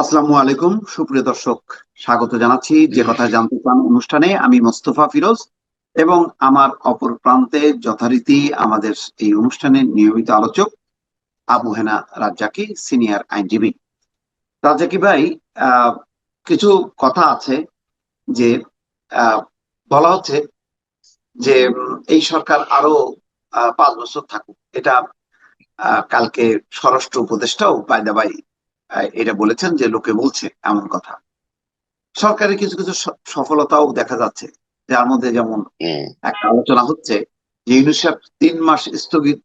আসসালামু আলাইকুম। সুপ্রিয় দর্শক, স্বাগত জানাচ্ছি। যে কথা জানতে চান অনুষ্ঠানে আমি মোস্তফা ফিরোজ এবং আমার অপর প্রান্তে যথারীতি আমাদের এই অনুষ্ঠানের নিয়মিত আলোচক আবু হেনা রাজ্জাকি, সিনিয়র আইনজীবী। রাজ্জাকি ভাই কিছু কথা আছে যে বলা হচ্ছে যে, এই সরকার আরও পাঁচ বছর থাকুক। এটা কালকে স্বরাষ্ট্র উপদেষ্টাও বাই এটা বলেছেন যে লোকে বলছে এমন কথা। সরকারের কিছু কিছু সফলতাও দেখা যাচ্ছে। যার মধ্যে যেমন একটা আলোচনা হচ্ছে যে ইউনিসেফ তিন মাস স্থগিত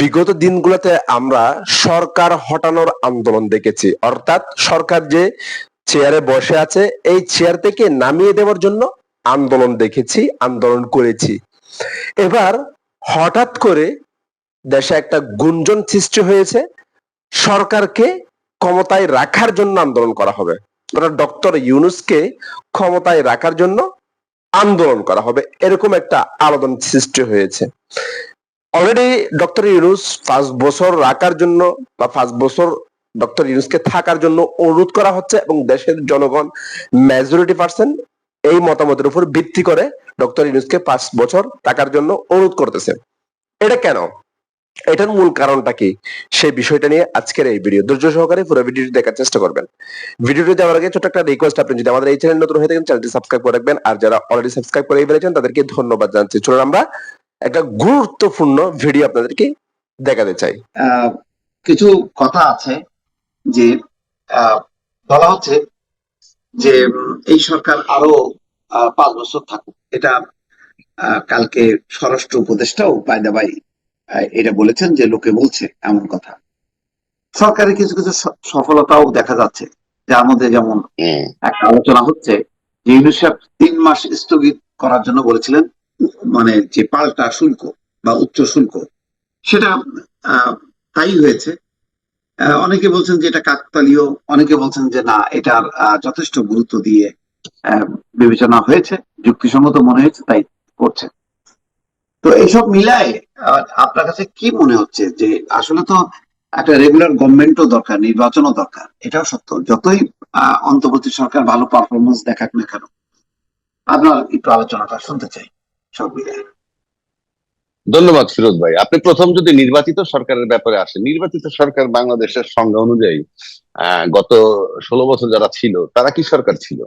বিগত দিনগুলোতে আমরা সরকার হটানোর আন্দোলন দেখেছি। অর্থাৎ সরকার যে চেয়ারে বসে আছে এই চেয়ার থেকে নামিয়ে দেওয়ার জন্য আন্দোলন দেখেছি আন্দোলন করেছি। এবার হঠাৎ করে দেশে একটা গুঞ্জন সৃষ্টি হয়েছে। সরকারকে ক্ষমতায় রাখার জন্য আন্দোলন করা হবে। ডক্টর ইউনুসকে ক্ষমতায় রাখার জন্য আন্দোলন করা হবে। এরকম একটা আলোড়ন সৃষ্টি হয়েছে। অলরেডি ডক্টর ইউনুস পাঁচ বছর রাখার জন্য বা পাঁচ বছর ডক্টর ইউনুসকে থাকার জন্য অনুরোধ করা হচ্ছে এবং দেশের জনগণ মেজরিটি পার্সেন্ট এই মতামতের উপর ভিত্তি করে ডক্টর ইউনুসকে পাঁচ বছর থাকার জন্য অনুরোধ করতেছে। এটা কেন? এটার মূল কারণটা কি? সেই বিষয়টা নিয়ে আজকের এই ভিডিও ধৈর্য সহকারে পুরো ভিডিওটি দেখার চেষ্টা করবেন। ভিডিওটি যাওয়ার আগে ছোট একটা রিকোয়েস্ট আপনি যদি আমাদের এই চ্যানেল নতুন হয়ে থাকেন চ্যানেলটি সাবস্ক্রাইব করে রাখবেন। আর যারা অলরেডি সাবস্ক্রাইব করে ফেলেছেন তাদেরকে ধন্যবাদ জানাচ্ছি। চলুন আমরা একটা গুরুত্বপূর্ণ ভিডিও আপনাদেরকে দেখাতে চাই। কিছু কথা আছে যে বলা হচ্ছে যে এই সরকার আরও পাঁচ বছর থাকুক। এটা কালকে স্বরাষ্ট্র উপদেষ্টাও বাইদা বাই আহ, এটা বলেছেন যে লোকে বলছে এমন কথা। সরকারের কিছু কিছু সফলতাও দেখা যাচ্ছে। যার মধ্যে যেমন একটা আলোচনা হচ্ছে যে ইউনিসেফ তিন মাস স্থগিত করার জন্য বলেছিলেন মানে যে পাল্টা শুল্ক বা উচ্চ শুল্ক সেটা আহ, তাই হয়েছে। অনেকে বলছেন যে এটা কাকতালীয় অনেকে বলছেন যে না এটার যথেষ্ট গুরুত্ব দিয়ে আহ, বিবেচনা হয়েছে যুক্তিসঙ্গত মনে হয়েছে তাই করছে। তো এইসব মিলায় আপনার কাছে কি মনে হচ্ছে যে আসলে তো একটা রেগুলার গভর্নমেন্টও দরকার নির্বাচনও দরকার এটাও সত্য। যতই অন্তর্বর্তী সরকার ভালো পারফরমেন্স দেখাক না কেন আপনার একটু আলোচনাটা শুনতে চাই সব মিলিয়ে। ধন্যবাদ ফিরোজ ভাই। আপনি প্রথম যদি নির্বাচিত সরকারের ব্যাপারে আসেন নির্বাচিত সরকার বাংলাদেশের সংজ্ঞা অনুযায়ী আহ, গত ষোলো বছর যারা ছিল তারা কি সরকার ছিল?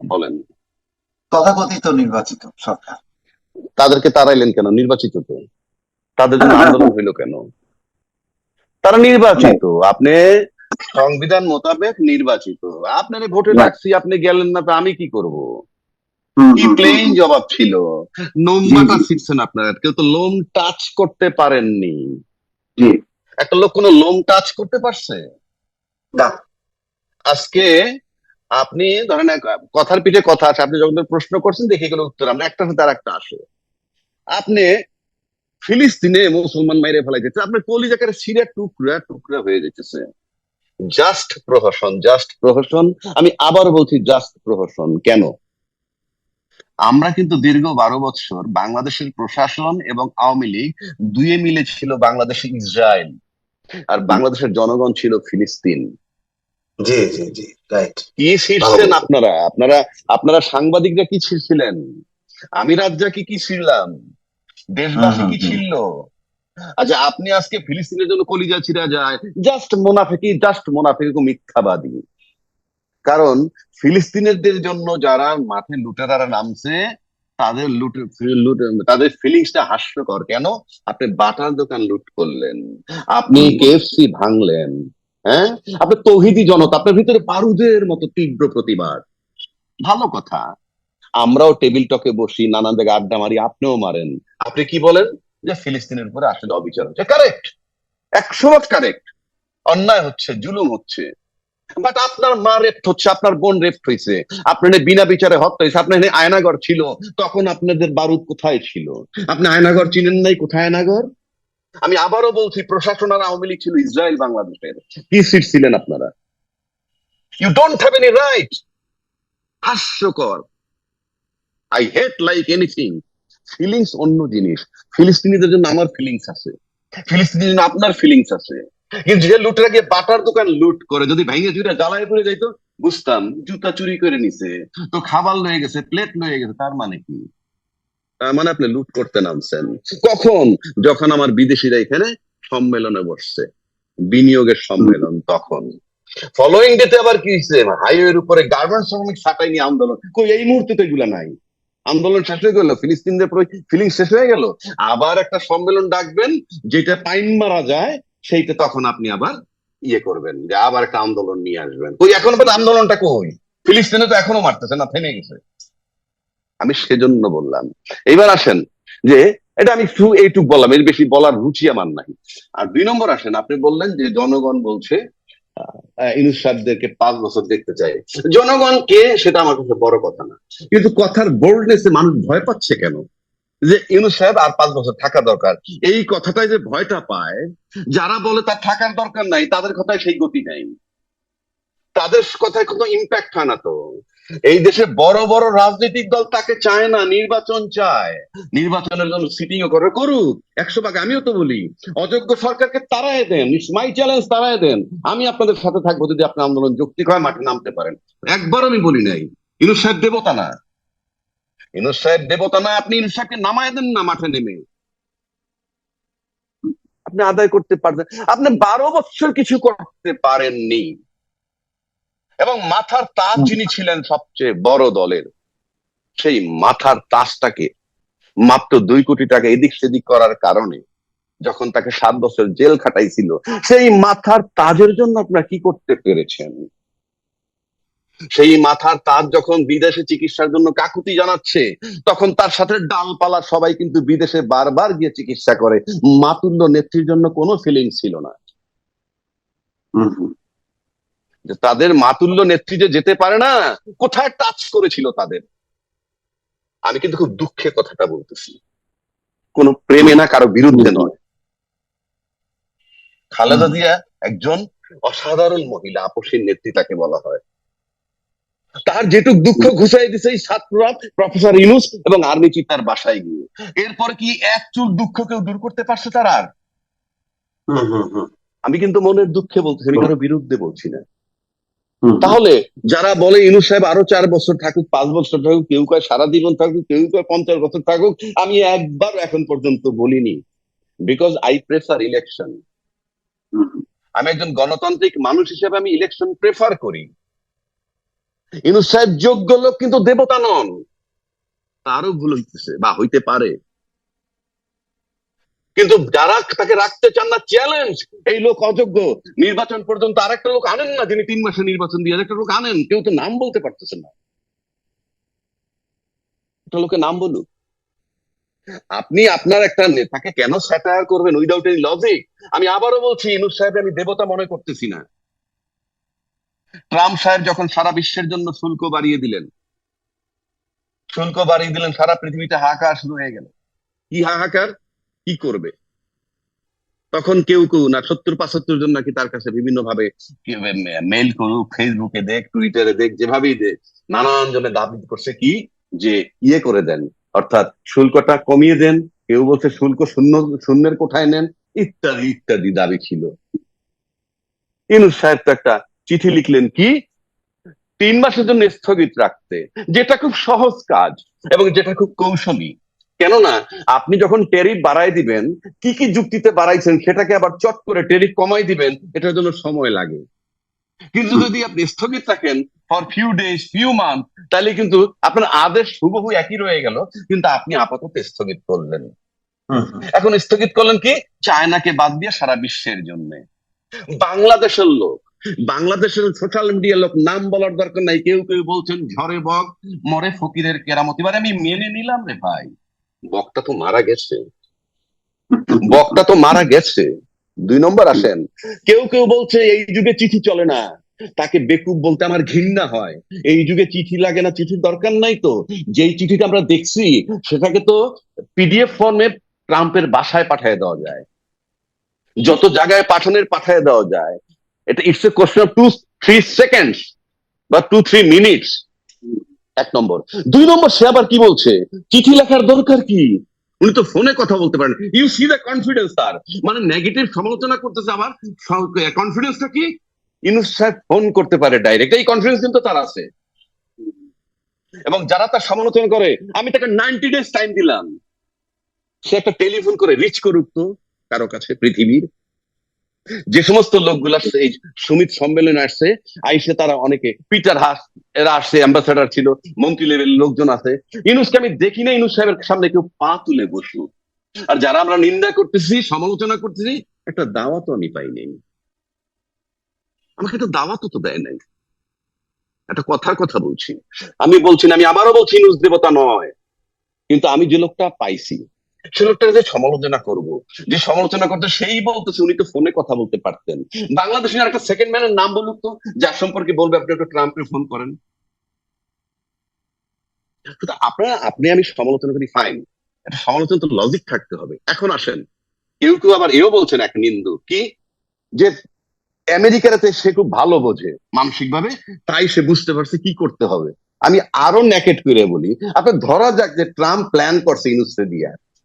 বলেন। তথাকথিত নির্বাচিত সরকার। তাদেরকে তাড়াইলেন কেন? নির্বাচিত তো তাদের জন্য আন্দোলন হইল কেন? তারা নির্বাচিত। আপনি সংবিধান মোতাবেক নির্বাচিত। আপনার ভোটে. রাখছি আপনি গেলেন না তো আমি কি করব? কি প্লেন জবাব ছিল? জি, শিখছেন আপনারা। কেউ তো লোম টাচ করতে পারেননি। একটা লোক কোনো লোম টাচ করতে পারছে? না। আজকে আপনি ধরেন কথার পিঠে কথা আছে, আপনি যখন প্রশ্ন করছেন, দেখে গেলে উত্তর। আমরা একটা তার একটা আসে। আপনি ফিলিস্তিনে মুসলমান মাইরে ফেলাই দিচ্ছে আপনার কলিজাকারে সিরিয়া টুকরা টুকরা হয়ে যেতেছে জাস্ট প্রহসন জাস্ট প্রহসন। আমি আবার বলছি জাস্ট প্রহসন। কেন? আমরা কিন্তু দীর্ঘ বারো বছর বাংলাদেশের প্রশাসন এবং আওয়ামী লীগ দুয়ে মিলে ছিল বাংলাদেশে ইসরায়েল আর বাংলাদেশের জনগণ ছিল ফিলিস্তিন। জি জি জি রাইট কি ছিঁড়ছেন আপনারা? আপনারা আপনারা সাংবাদিকরা কি ছিঁড়ছিলেন? আমি রাজ্জাকি কি ছিঁড়লাম? দেশবাসী কি ছিড়ল? আচ্ছা আপনি আজকে ফিলিস্তিনের জন্য কলিজা ছিঁড়া যায়। জাস্ট মোনাফেকি জাস্ট মোনাফেকি মিথ্যাবাদী। কারণ ফিলিস্তিনিদের জন্য যারা মাঠে লুটেরারা নামছে তাদের লুট লুট তাদের ফিলিংসটা হাস্যকর। কেন? আপনি বাটার দোকান লুট করলেন। আপনি কেএফসি ভাঙলেন। হ্যাঁ? আপনি তৌহিদি জনতা, আপনার ভিতরে বারুদের মতো তীব্র প্রতিবাদ। ভালো কথা। আমরাও টেবিল টকে বসি, নানান জায়গায় আড্ডা মারি, আপনিও মারেন। আপনি কি বলেন? যে ফিলিস্তিনের উপরে আসলে অবিচার হচ্ছে। কারেক্ট একশো মাস কারেক্ট অন্যায় হচ্ছে, জুলুম হচ্ছে। বাট আপনার মা রেপ্ট হচ্ছে, আপনার বোন রেপ্ট হয়েছে। আপনার বিনা বিচারে হত্যা হয়েছে, আপনার আয়নাগর ছিল। তখন আপনাদের বারুদ কোথায় ছিল? আপনি আয়নাগর চিনেন নাই কোথায় আয়নাগর? আমি আবারও বলছি, প্রশাসন আর আওয়ামী লীগ ছিল ইসরায়েল বাংলাদেশের কি সিট ছিলেন আপনারা? You don't have any right হাস্যকর। I hate like anything feelings অন্য জিনিস। ফিলিস্তিনিদের জন্য আমার ফিলিংস আছে। ফিলিস্তিনিদের জন্য আপনার ফিলিংস আছে। কিন্তু যে লুটেরা গিয়ে বাটার দোকান লুট করে, যদি ভেঙে চুরে জ্বালায় পড়ে যাইতো, বুঝতাম, জুতা চুরি করে নিছে, তো খাবার লয়ে গেছে প্লেট লয়ে গেছে, তার মানে কি? মানে আপনি লুট করতে নামছেন। কখন? যখন আমার বিদেশিরা এখানে সম্মেলনে বসছে। বিনিয়োগের সম্মেলন তখন। ফলোইং ডেতে আবার কি হচ্ছে হাইওয়ের উপরে গার্মেন্টস শ্রমিক ছাটাই নিয়ে আন্দোলন। কই, এই মুহূর্তে তো এগুলা নাই। আন্দোলন শেষ হয়ে গেল, ফিলিস্তিনদের ফিলিং শেষ হয়ে গেল। আবার একটা সম্মেলন ডাকবেন, যেটা টাইম মারা যায়, সেইটা তখন আপনি আবার ইয়ে করবেন, যে আবার একটা আন্দোলন নিয়ে আসবেন। ওই এখন পর্যন্ত আন্দোলনটা কই? ফিলিস্তিনে তো এখনও মারতেছে না, থেমে গেছে। আমি সেজন্য বললাম। এবার আসেন যে, এটা আমি শুধু এইটুক বললাম, এর বেশি বলার রুচি আমার নাই। আর দুই নম্বর আসেন, আপনি বললেন যে জনগণ বলছে পাঁচ বছর দেখতে চাই। সেটা আমার কাছে বড় কথা না। কিন্তু কথার বোল্ডনেসে মানুষ ভয় পাচ্ছে কেন? যে ইউনুস সাহেব আর পাঁচ বছর থাকা দরকার। এই কথাটাই যে ভয়টা পায়, যারা বলে তার থাকার দরকার নাই, তাদের কথায় সেই গতি নাই। তাদের কথায় কোনো ইম্প্যাক্ট হয় না তো। এই দেশে বড় বড় রাজনৈতিক দল তাকে চায় না, নির্বাচন চায়। নির্বাচনের জন্য সিটিং করে, করুক। একশো ভাগ আমিও তো বলি, অযোগ্য সরকারকে তারাই দেন মাই চ্যালেঞ্জ তারাই দেন। আমি আপনাদের সাথে থাকব যদি আপনার আন্দোলন যৌক্তিক হয়, মাঠে নামতে পারেন। একবার আমি বলি নাই, ইনুস সাহেব দেবতা না। ইনুস সাহেব দেবতা না, আপনি ইনুস সাহেবকে নামায় দেন না মাঠে নেমে। আপনি আদায় করতে পারবেন। আপনি বারো বছর কিছু করতে পারেননি। এবং মাথার তাজ যিনি ছিলেন সবচেয়ে বড় দলের, সেই মাথার তাজটাকে মাত্র দুই কোটি টাকা এদিক সেদিক করার কারণে যখন তাকে সাত বছর জেল খাটাইছিল, সেই মাথার তাজের জন্য আপনারা কি করতে পেরেছেন? সেই মাথার তাজ যখন বিদেশে চিকিৎসার জন্য কাকুতি জানাচ্ছে, তখন তার সাথে ডালপালা সবাই কিন্তু বিদেশে বারবার গিয়ে চিকিৎসা করে। মাতুল্য নেত্রীর জন্য কোনো ফিলিং ছিল না। যে তাদের মাতুল্য নেত্রী যে যেতে পারে না কোথায় টাচ করেছিল তাদের? আমি কিন্তু খুব দুঃখে কথাটা বলতেছি। কোন প্রেমে না কারও বিরুদ্ধে নয়। খালেদা জিয়া একজন অসাধারণ মহিলা আপসীর নেত্রী তাকে বলা হয়। তার যেটুক দুঃখ ঘুষাই দিছে এই ছাত্ররা প্রফেসর ইনুস এবং আর্মি চিফ তার বাসায় গিয়ে। এরপরে কি এক চুল দুঃখ কেউ দূর করতে পারছে তার আর? হুম, হুম, হুম, আমি কিন্তু মনের দুঃখে বলতেছি আমি কারও বিরুদ্ধে বলছি না। তাহলে যারা বলে ইনু সাহেব আরও চার বছর থাকুক পাঁচ বছর থাকুক কেউ কয় সারা জীবন থাকুক কেউ কয় পঞ্চাশ বছর থাকুক আমি একবার এখন পর্যন্ত বলিনি। Because I prefer election. আমি একজন গণতান্ত্রিক মানুষ হিসেবে আমি ইলেকশন প্রেফার করি। ইনু সাহেব যোগ্য লোক কিন্তু দেবতা নন। তারও ভুল হইতেছে বা হইতে পারে। কিন্তু যারা তাকে রাখতে চান না চ্যালেঞ্জ এই লোক অযোগ্য। নির্বাচন পর্যন্ত আরেকটা লোক আনেন না, যিনি তিন মাসে নির্বাচন দিয়ে আরেকটা লোক আনেন। কেউ তো নাম বলতে পারতেছে না। একটা লোকের নাম বলুক। আপনি, আপনার একটা নেতাকে কেন স্যাটায়ার করবেন উইদাউট এনি লজিক আমি আবারও বলছি, ইনুস সাহেব আমি দেবতা মনে করতেছি না। ট্রাম্প সাহেব যখন সারা বিশ্বের জন্য শুল্ক বাড়িয়ে দিলেন, শুল্ক বাড়িয়ে দিলেন, সারা পৃথিবীতে হাহাকার শুরু হয়ে গেল। কি হাহাকার? কি করবে? তখন কেউ কেউ না, সত্তর, পঁচাত্তর জন নাকি তার কাছে বিভিন্ন ভাবে মেল করুক ফেসবুকে দেখ টুইটারে দেখ, যেভাবেই দেখ নানান জনে দাবি করছে কি? যে ইয়ে করে দেন, অর্থাৎ শুল্কটা কমিয়ে দেন, কেউ বলছে শুল্ক শূন্য, শূন্যের কোঠায় নেন, ইত্যাদি ইত্যাদি দাবি ছিল। ইনুস সাহেব তো একটা চিঠি লিখলেন কি? তিন মাসের জন্য স্থগিত রাখতে, যেটা খুব সহজ কাজ এবং যেটা খুব কৌশলী। কেননা আপনি যখন টেরিফ বাড়াই দিবেন কি কি যুক্তিতে বাড়াইছেন সেটাকে আবার চট করে টেরিফ কমাই দিবেন এটার জন্য সময় লাগে। কিন্তু যদি আপনি স্থগিত রাখেন for few days few month তাহলে কিন্তু আপনার আদেশ হুবহু একই রয়ে গেল কিন্তু আপনি আপাতত স্থগিত করলেন। এখন স্থগিত করলেন কি? চায়নাকে বাদ দিয়ে সারা বিশ্বের জন্য। বাংলাদেশের লোক বাংলাদেশের সোশ্যাল মিডিয়ার লোক নাম বলার দরকার নাই। কেউ কেউ বলছেন ঝরে বক মরে ফকিরের কেরামতি। এবার আমি মেনে নিলাম রে ভাই। বকটা তো মারা গেছে। বকটা তো মারা গেছে। দুই নম্বর আসেন। কেউ কেউ বলছে, এই যুগে চিঠি চলে না। তাকে বেকুব বলতে আমার ঘৃণা হয়। এই যুগে চিঠি লাগে না, চিঠির দরকার নাই তো। যেই চিঠিটা আমরা দেখছি, সেটাকে তো পিডিএফ ফর্মে ট্রাম্পের বাসায় পাঠিয়ে দেওয়া যায়। যত জায়গায় পাঠানোর পাঠিয়ে দেওয়া যায়। এটা it's a question of two three seconds বা টু থ্রি মিনিটস এক নম্বর। দুই নম্বর, সে আবার কি বলছে? চিঠি লেখার দরকার কি? উনি তো ফোনে কথা বলতে পারেন। ইউ সি দ্য কনফিডেন্স তার মানে নেগেটিভ সমালোচনা করতেছে আবার। কনফিডেন্সটা কি? ইউনুস ফোন করতে পারে ডাইরেক্ট এই কনফিডেন্স কিন্তু তার আছে। এবং যারা তার সমালোচনা করে, আমি তাকে নাইনটি ডেজ টাইম দিলাম। সে একটা টেলিফোন করে রিচ করুক তো। কারও কাছে, পৃথিবীর যে সমস্ত লোকগুলা এই সুমিত সম্মেলনে আসছে, আইসে তারা অনেকে, পিটার হাস, এরা আসছে অ্যাম্বাসেডার ছিল, মন্ত্রী লেভেল লোকজন আছে। ইনুসকে আমি দেখি না ইনুস সাহেবের সামনে কেউ পা তুলে বসু আর যারা আমরা নিন্দা করতেছি, সমালোচনা করতেছি, একটা দাওয়াতও আমি পাইনি আমাকে একটা দাওয়াতও তো দেয় নাই। একটা কথার কথা বলছি। আমি বলছি না, আমি আবারও বলছি, ইনুস দেবতা নয়। কিন্তু আমি যে লোকটা পাইছি যে সমালোচনা করব, যে সমালোচনা করতে সেই বলতেছে, উনি তো ফোনে কথা বলতে পারতেন। বাংলাদেশের সেকেন্ড ম্যানের নাম বলুক তো, যার সম্পর্কে বলবে আপনি ফোন করেন। আপনি আমি সমালোচনা করি ফাইন একটা সমালোচনা তো লজিক থাকতে হবে। এখন আসেন। কেউ কেউ আবার এও বলছেন, এক নিন্দু কি? যে আমেরিকাতে সে খুব ভালো বোঝে মানসিক ভাবে তাই সে বুঝতে পারছে কি করতে হবে। আমি আরও ন্যাকেট করে বলি, আপনার ধরা যাক যে ট্রাম্প প্ল্যান করছে ইনুসে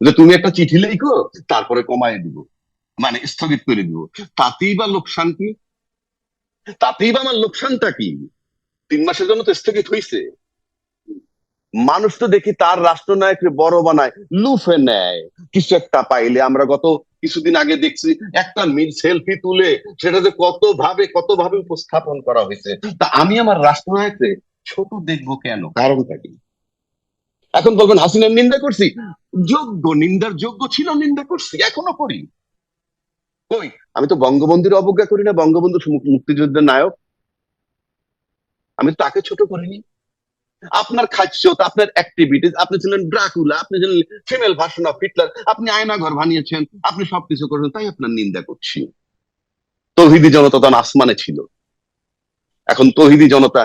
যে তুমি একটা চিঠি লিখো, তারপরে কমায় দিব। মানে স্থগিত করে দিব। তাতেই বা লোকসান কি? তাতেই বা আমার লোকসানটা কি? তিন মাসের জন্য তো স্থগিত হইছে। মানুষ তো দেখি তার রাষ্ট্রনায়ককে বড় বানায়, লুফে নেয়। কিছু একটা পাইলে আমরা গত কিছুদিন আগে দেখছি, একটা সেলফি তুলে সেটা যে কত ভাবে কত ভাবে উপস্থাপন করা হয়েছে। তা আমি আমার রাষ্ট্রনায়ককে ছোট দেখব কেন? কারণটা কি? এখন বলবেন, হাসিনার নিন্দা করছি? যোগ্য, নিন্দার যোগ্য ছিল, নিন্দা করছি, এখনও করি। কই? আমি তো বঙ্গবন্ধুর অবজ্ঞা করি না, বঙ্গবন্ধু মুক্তিযুদ্ধের নায়ক। আমি তাকে ছোট করিনি। আপনার খাদ্য আপনার অ্যাক্টিভিটিস আপনি ছিলেন ড্রাকুলা আপনি ছিলেন ফিমেল ভার্সন অফ হিটলার আপনি আয়না ঘর বানিয়েছেন, আপনি সবকিছু করেছেন, তাই আপনার নিন্দা করছি। তৌহিদি জনতা তখন আসমানে ছিল। এখন তৌহিদি জনতা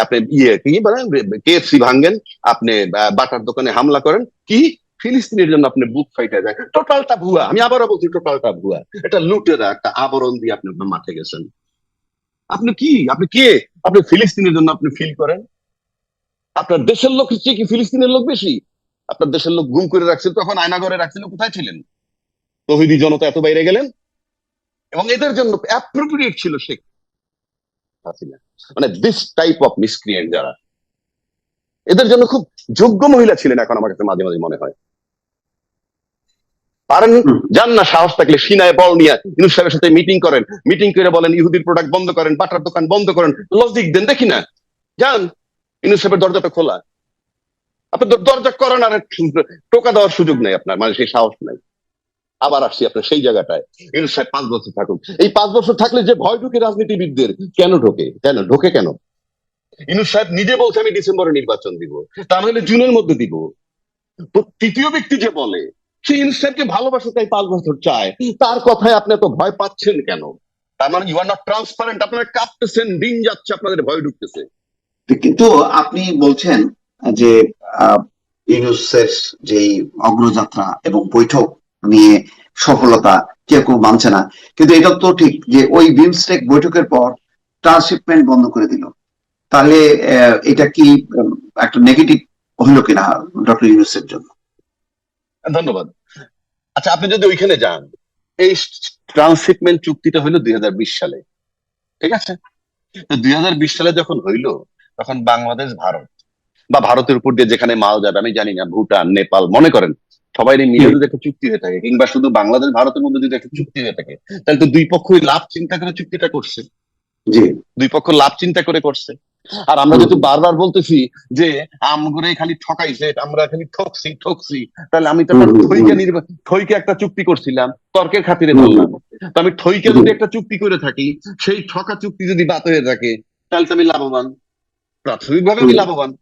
আপনি ইয়ে কি কেএফসি ভাঙ্গেন আপনি বাটার দোকানে হামলা করেন, কি? ফিলিস্তিনের জন্য আপনি বুক ফাইটে যায় টোটালটা ভুয়া। আমি আবারও বলছি, টোটালটা ভুয়া। এটা লুটেরা, একটা আবরণ দিয়ে আপনি মাঠে গেছেন। আপনি কি? আপনি কে? আপনি ফিলিস্তিনের জন্য আপনি ফিল করেন? আপনার দেশের লোক চেয়ে কি ফিলিস্তিনের লোক বেশি? আপনার দেশের লোক গুম করে রাখছিল, তখন আয়নাগরে রাখছিল, কোথায় ছিলেন? তহিদি জনতা এত বাইরে গেলেন? এবং এদের জন্য অ্যাপ্রোপ্রিয়েট ছিল শেখ হাসিনা মানে দিস টাইপ অফ মিসক্রিয়েন্ট যারা এদের জন্য খুব যোগ্য মহিলা ছিলেন এখন আমার কাছে মাঝে মাঝে মনে হয়। পারেন যান না সাহস থাকলে সিনায় বল নিয়ে ইউনুস সাহেবের সাথে মিটিং করেন। মিটিং করে বলেন ইহুদির প্রোডাক্ট বন্ধ করেন বাটার দোকান বন্ধ করেন লজিক দেন দেখি না। যান ইউনুস সাহেবের দরজাটা খোলা। আপনার দর- দরজা করেন আর টোকা দেওয়ার সুযোগ নেই আপনার মানে সেই সাহস নাই। আবার আসছি আপনার সেই জায়গাটায়। সাহেব পাঁচ বছর থাকুক। এই পাঁচ বছর থাকলে যে ভয় ঢুকে রাজনীতিবিদদের, কেন ঢোকে? কেন? ঢোকে কেন? ইনুস সাহেব নিজে বলছে, আমি ডিসেম্বরে নির্বাচন দিব। তা নাহলে জুনের মধ্যে দিব। তৃতীয় ব্যক্তি যে বলে, সে ইনুস সাহেবকে ভালোবাসে, তাই পাঁচ বছর চায়। তার কথায় আপনি এত ভয় পাচ্ছেন কেন? তার মানে ইউ আর নট ট্রান্সপারেন্ট আপনারা কাঁপতেছেন, দিন যাচ্ছে, আপনাদের ভয় ঢুকতেছে। কিন্তু আপনি বলছেন যে ইউনুসের যে অগ্রযাত্রা এবং বৈঠক নিয়ে সফলতা কেউ কেউ মানছে না। কিন্তু এটা তো ঠিক যে ওই বিমস্টেক বৈঠকের পর ট্রান্সশিপমেন্ট বন্ধ করে দিল। তাহলে এটা কি একটা নেগেটিভ হলো কিনা ডক্টর ইউনুসের জন্য? ধন্যবাদ। আচ্ছা আপনি যদি ওইখানে যান, এই ট্রান্সশিপমেন্ট চুক্তিটা হইল দুই হাজার বিশ সালে। ঠিক আছে? তো দুই হাজার বিশ সালে যখন হইল, তখন বাংলাদেশ, ভারত, বা ভারতের উপর দিয়ে যেখানে মাল যাবে, আমি জানি না, ভুটান, নেপাল, মনে করেন সবাই মিলে যদি একটা চুক্তি হয়ে থাকে কিংবা শুধু বাংলাদেশ ভারতের মধ্যে যদি একটা চুক্তি হয়ে থাকে তাহলে তো দুই পক্ষই লাভ চিন্তা করে চুক্তিটা করছে। জি। দুই পক্ষ লাভ চিন্তা করে করছে। আর আমরা যেহেতু বারবার বলতেছি যে আমগরে খালি ঠকাইছে আমরা খালি ঠকছি ঠকছি তাহলে আমি তো ঠইকে ঠইকে একটা চুক্তি করছিলাম তর্কের খাতিরে বললাম। তো আমি ঠইকে যদি একটা চুক্তি করে থাকি সেই ঠকা চুক্তি যদি বাত হয়ে থাকে তাহলে তো আমি লাভবান। প্রাথমিকভাবে আমি। লাভবান।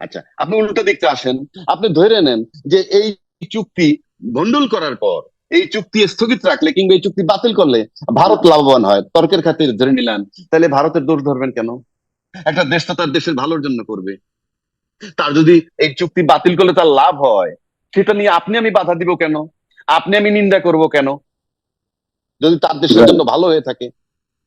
আচ্ছা আপনি উল্টো দিকতে আসেন। আপনি ধরে নেন যে এই চুক্তি গন্ডল করার পর এই চুক্তি স্থগিত রাখলে কিংবা এই চুক্তি বাতিল করলে ভারত লাভবান হয় তর্কের খাতিরে ধরে নিলাম তাহলে ভারতের দোষ ধরবেন কেন? একটা দেশ তো তার দেশের ভালোর জন্য করবে। তার যদি এই চুক্তি বাতিল করলে তার লাভ হয় সেটা নিয়ে আপনি আমি বাধা দিব কেন? আপনি আমি নিন্দা করব কেন? যদি তার দেশের জন্য ভালো হয়ে থাকে।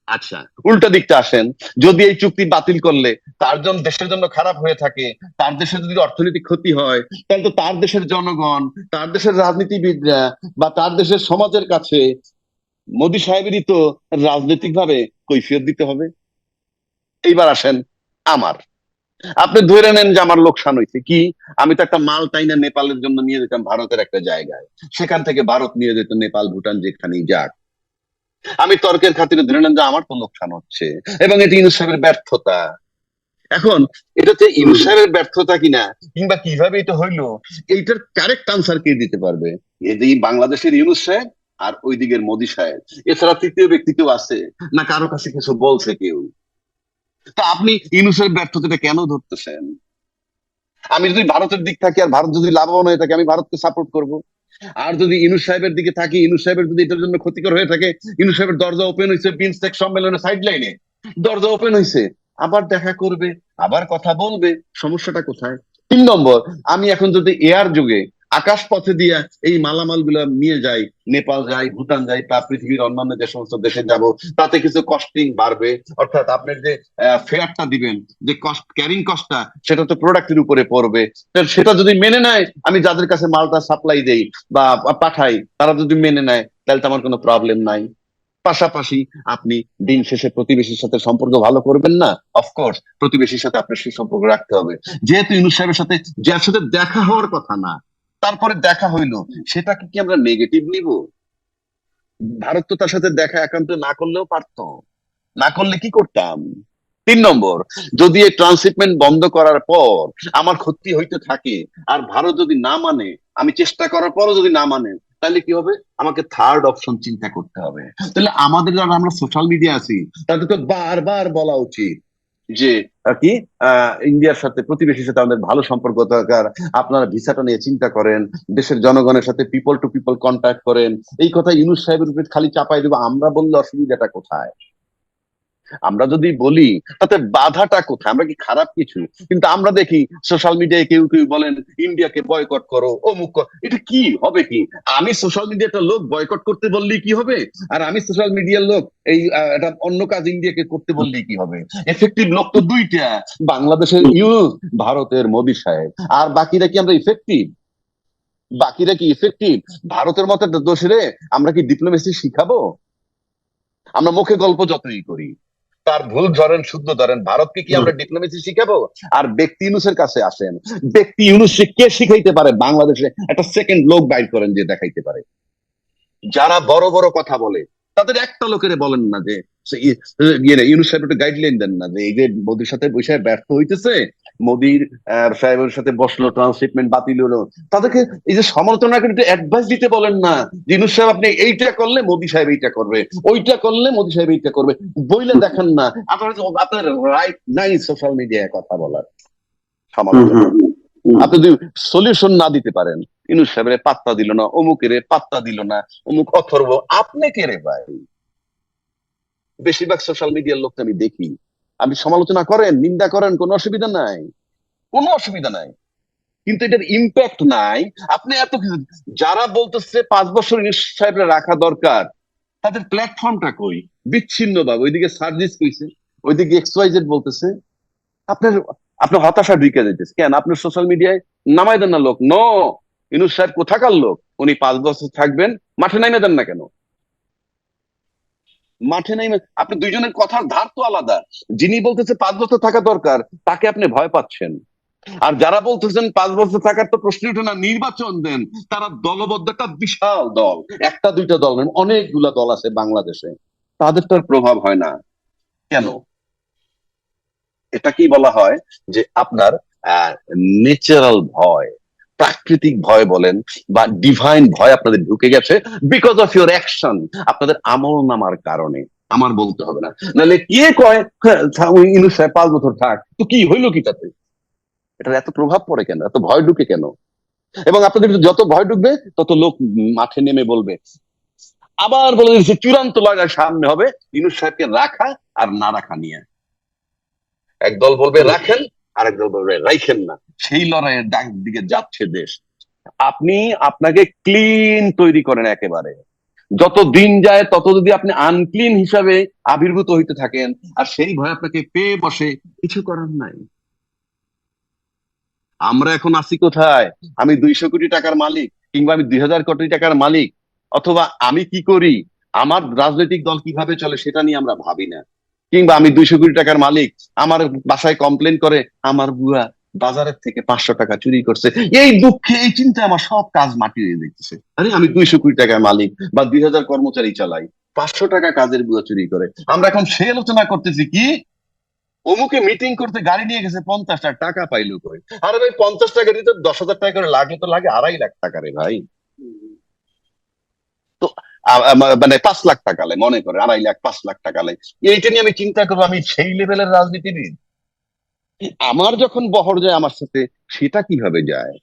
আচ্ছা উল্টা দিকটা আসেন। যদি এই চুক্তি বাতিল করলে তার জন্য দেশের জন্য খারাপ হয়ে থাকে, তার দেশের যদি অর্থনৈতিক ক্ষতি হয়, তাহলে তো তার দেশের জনগণ, তার দেশের রাজনীতিবিদরা বা তার দেশের সমাজের কাছে মোদী সাহেবেরই তো রাজনৈতিক ভাবে কৈফিয়ত দিতে হবে। এইবার আসেন আমার। আপনি ধরে নেন যে আমার লোকসান হয়েছে। কি? আমি তো একটা মাল তাই না নেপালের জন্য নিয়ে যেতাম, ভারতের একটা জায়গায়। সেখান থেকে ভারত নিয়ে যেত, নেপাল, ভুটান যেখানেই যাক। আমি তর্কের খাতিরে ধরে নেন যে আমার তো লোকসান হচ্ছে, এবং এটি ইউনুস সাহেবের ব্যর্থতা। এখন, এটা হচ্ছে ইউনুস সাহেবের ব্যর্থতা কিনা, কিংবা কীভাবে এটা হইল, এইটার কারেক্ট আনসার কে দিতে পারবে? এদিকে বাংলাদেশের ইউনুস সাহেব আর ওই দিকের মোদি সাহেব। এছাড়া তৃতীয় ব্যক্তি কেউ আছে, না কারও কাছে কিছু বলছে কেউ। তা আপনি ইউনুসের ব্যর্থতাটা কেন ধরতেছেন? আমি যদি ভারতের দিক থাকি আর ভারত যদি লাভবান হয়ে থাকে, আমি ভারতকে সাপোর্ট করব। আর যদি ইনুস সাহেবের দিকে থাকি, ইনুস সাহেবের যদি এটার জন্য ক্ষতিকর হয়ে থাকে, ইনুস সাহেবের দরজা ওপেন হয়েছে বিনস্টেক সম্মেলনে সাইড লাইনে দরজা ওপেন হয়েছে। আবার দেখা করবে, আবার কথা বলবে, সমস্যাটা কোথায়? তিন নম্বর, আমি এখন যদি এয়ার যুগে আকাশ পথে দিয়ে এই মালামালগুলা নিয়ে যাই নেপাল যাই ভুটান যাই বা পৃথিবীর অন্যান্য যে সমস্ত দেশে যাব, তাতে কিছু কস্টিং বাড়বে। অর্থাৎ আপনার যে ফেয়ারটা দিবেন, যে কস্ট ক্যারিং কস্টটা সেটা তো প্রোডাক্টের উপরে পড়বে। সেটা যদি মেনে নেয়, আমি যাদের কাছে মালটা সাপ্লাই দেই বা পাঠাই, তারা যদি মেনে নেয়, তাহলে তো আমার কোনো প্রবলেম নাই। পাশাপাশি আপনি দিন শেষে প্রতিবেশীর সাথে সম্পর্ক ভালো করবেন না? অফকোর্স প্রতিবেশীর সাথে আপনার সেই সম্পর্ক রাখতে হবে। যেহেতু ইউনুস সাহেবের সাথে, যার সাথে দেখা হওয়ার কথা না তারপরে দেখা হইল, সেটাকে কি আমরা নেগেটিভ নিব? ভারত তো তার সাথে দেখা একান্ত না করলেও পারতো। না করলে কি করতাম? তিন নম্বর, যদি এই ট্রান্সশিপমেন্ট বন্ধ করার পর আমার ক্ষতি হইতে থাকে, আর ভারত যদি না মানে আমি চেষ্টা করার পরও যদি না মানে তাহলে কি হবে? আমাকে থার্ড অপশন চিন্তা করতে হবে। তাহলে আমাদের যারা আমরা সোশ্যাল মিডিয়া আছি তাদের তো বারবার বলা উচিত যে কি? ইন্ডিয়ার সাথে, প্রতিবেশীর সাথে আমাদের ভালো সম্পর্ক দরকার। আপনারা ভিসাটা নিয়ে চিন্তা করেন, দেশের জনগণের সাথে পিপল টু পিপল কন্ট্যাক্ট করেন। এই কথা ইউনুস সাহেবের উপরে খালি চাপাই দেবো, আমরা বললে অসুবিধাটা কোথায়? আমরা যদি বলি, তাতে বাধাটা কোথায়? আমরা কি খারাপ কিছু? কিন্তু আমরা দেখি সোশ্যাল মিডিয়ায় কেউ কেউ বলেন, ইন্ডিয়াকে বয়কট করো। অমুক। এটা কি হবে কি? আমি সোশ্যাল মিডিয়াটা লোক বয়কট করতে বললেই কি হবে? আর আমি সোশ্যাল মিডিয়ার লোক এই একটা অন্য কাজ ইন্ডিয়াকে করতে বললেই কি হবে? এফেক্টিভ লোক তো দুইটা, বাংলাদেশের ইউজ ভারতের মোদী সাহেব। আর বাকিরা কি আমরা ইফেক্টিভ বাকিরা কি ইফেক্টিভ ভারতের মতো দোষরে আমরা কি ডিপ্লোমেসি শিখাবো? আমরা মুখে গল্প যতই করি। তার ভুল ধরেন শুদ্ধ ধরেন। ভারতকে কি আমরা ডিপ্লোমেসি শিখাবো? আর ব্যক্তি ইউনুসের কাছে আসেন। ব্যক্তি ইউনুস কে শিখাইতে পারে? বাংলাদেশে একটা সেকেন্ড লোক বাইর করেন যে দেখাইতে পারে। যারা বড় বড় কথা বলে তাদের একটা লোকের বলেন না যে ইউনুস সাহেব একটু গাইডলাইন দেন না যে এই যে মোদির সাথে বসে ব্যর্থ হইতেছে মোদির সাহেবের সাথে বসল ট্রান্সশিপমেন্ট বাতিল হলো তাদেরকে এই যে সমালোচনা একটু অ্যাডভাইস দিতে বলেন না। ইউনুস সাহেব আপনি এইটা করলে মোদি সাহেব এইটা করবে ওইটা করলে মোদি সাহেব এইটা করবে বইলে দেখেন না। আপনার আপনার রাইট নাই সোশ্যাল মিডিয়ায় কথা বলার সমালোচনা। আপনি যদি সলিউশন না দিতে পারেন ইনুস সাহেবের পাত্তা দিল না অমুকের পাত্তা দিল না অমুক অথর্ব আপনি কে রে ভাই? বেশিরভাগ সোশ্যাল মিডিয়ার লোককে আমি দেখি। আপনি সমালোচনা করেন, নিন্দা করেন, কোনো অসুবিধা নাই। কোনো অসুবিধা নাই। কিন্তু এটার ইম্প্যাক্ট নাই। আপনি এত কিছু যারা বলতেছে পাঁচ বছর ইনুস রাখা দরকার, তাদের প্ল্যাটফর্মটা কই? বিচ্ছিন্ন ভাবে ওইদিকে সার্ভিস কইছে, ওইদিকে এক্স ওয়াই জেড বলতেছে। আপনার আপনার হতাশা ঢুকে যেতেছে কেন? আপনার সোশ্যাল মিডিয়ায় নামাই দেন না লোক। নো ইনুস সাহেব কোথাকার লোক? উনি পাঁচ বছর থাকবেন, মাঠে নামে দেন না কেন? মাঠে নামে আপনি দুইজনের কথার ধার তো আলাদা। যিনি বলতেছে পাঁচ বছর থাকা দরকার, তাকে আপনি ভয় পাচ্ছেন। আর যারা বলতেছেন পাঁচ বছর থাকার তো প্রশ্ন ওঠে না, নির্বাচন দেন, তারা দলবদ্ধ একটা বিশাল দল, একটা দুইটা দল নয় অনেকগুলা দল আছে বাংলাদেশে। তাদের তো প্রভাব হয় না। কেন? এটা কি বলা হয় যে আপনার ন্যাচারাল ভয়। প্রাকৃতিক ভয় বলেন বা ডিভাইন ভয় আপনাদের ঢুকে গেছে বিকজ অফ ইউর অ্যাকশন আপনাদের আমল নামার কারণে। আমার বলতে হবে না। নাহলে কে কয় হ্যাঁ, ইনু সাহেব পাঁচ বছর থাক তো কি হইল কি তাতে এটার এত প্রভাব পড়ে কেন? এত ভয় ঢুকে কেন? এবং আপনাদের যত ভয় ঢুকবে তত লোক মাঠে নেমে বলবে আবার বলে দিচ্ছে চূড়ান্ত লড়াই সামনে হবে। ইনুস সাহেবকে রাখা আর না রাখা নিয়ে। একদল বলবে রাখেন বলবে, রাইখেন না। সেই লড়াইয়ের ডাক দিকে যাচ্ছে দেশ। আপনি আপনাকে ক্লিন তৈরি করেন একেবারে। যত দিন যায়, তত যদি আপনি আনক্লিন হিসাবে আবির্ভূত হইতে থাকেন, আর সেই ভয় আপনাকে পেয়ে বসে কিছু করার নাই। আমরা এখন আছি কোথায়? আমি দুইশো কোটি টাকার মালিক, কিংবা আমি দুই হাজার কোটি টাকার মালিক, অথবা আমি কি করি? আমার রাজনৈতিক দল কীভাবে চলে, সেটা নিয়ে আমরা ভাবি না। কিংবা আমি দুইশো কোটি টাকার মালিক, আমার বাসায় কমপ্লেন করে, আমার বুয়া বাজারের থেকে পাঁচশো টাকা চুরি করছে। এই দুঃখে, এই চিন্তা আমার সব কাজ মাটি হয়ে দেখতেছে আরে, আমি দুইশো কোটি টাকার মালিক বা দুই হাজার কর্মচারী চালাই, পাঁচশো টাকা কাজের বুয়া চুরি করে। আমরা এখন সে আলোচনা করতেছি কি, অমুকে মিটিং করতে গাড়ি নিয়ে গেছে পঞ্চাশ টাকা পাইলো কই? আরে ভাই, পঞ্চাশ টাকা দিতে দশ হাজার টাকা করে লাগলে তো লাগে আড়াই লাখ টাকা রে ভাই। মানে পাঁচ লাখ টাকা লাই মনে করে, আড়াই লাখ, পাঁচ লাখ টাকা লাই এইটা নিয়ে আমি চিন্তা করব, আমি সেই লেভেলের রাজনীতিবিদ আমার যখন বহর যায় আমার সাথে, সেটা কীভাবে যায়?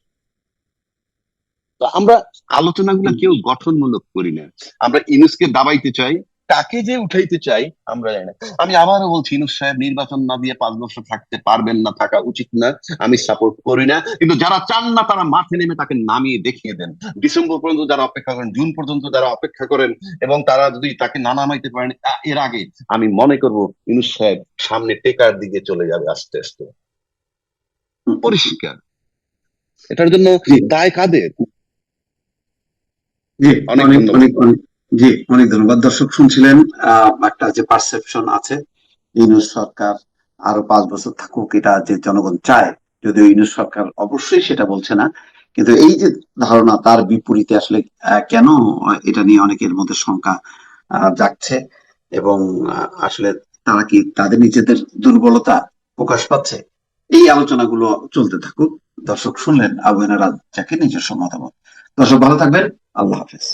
তো আমরা আলোচনাগুলো কেউ গঠনমূলক করি না। আমরা ইনুসকে দাবাইতে চাই কাকে যে উঠাইতে চাই আমরা জানি না। আমি আবারও বলছি ইনুস সাহেব নির্বাচন না দিয়ে পাঁচ বছর থাকতে পারবেন না থাকা উচিত না আমি সাপোর্ট করি না। কিন্তু যারা চান না তারা মাঠে নেমে তাকে নামিয়ে দেখিয়ে দেন। ডিসেম্বর পর্যন্ত যারা অপেক্ষা করেন জুন পর্যন্ত যারা অপেক্ষা করেন এবং তারা যদি তাকে না নামাইতে পারেন এর আগে আমি মনে করব ইনুস সাহেব সামনে টেকার দিকে চলে যাবে আস্তে আস্তে। পরিষ্কার। এটার জন্য দায় কাদের? অনেক অনেক অনেক অনেক জি, অনেক ধন্যবাদ। দর্শক, শুনছিলেন একটা যে পারসেপশন আছে, ইউনুস সরকার আরও পাঁচ বছর থাকুক, এটা যে জনগণ চায়, যদিও ইউনুস সরকার অবশ্যই সেটা বলছে না, কিন্তু এই যে ধারণা তার বিপরীতে আসলে কেন এটা নিয়ে অনেকের মধ্যে শঙ্কা জাগছে এবং আসলে তারা কি তাদের নিজেদের দুর্বলতা প্রকাশ পাচ্ছে? এই আলোচনাগুলো চলতে থাকুক। দর্শক, শুনলেন আবু এনারা যাকে নিজস্ব মতামত। দর্শক, ভালো থাকবেন। আল্লাহ হাফেজ।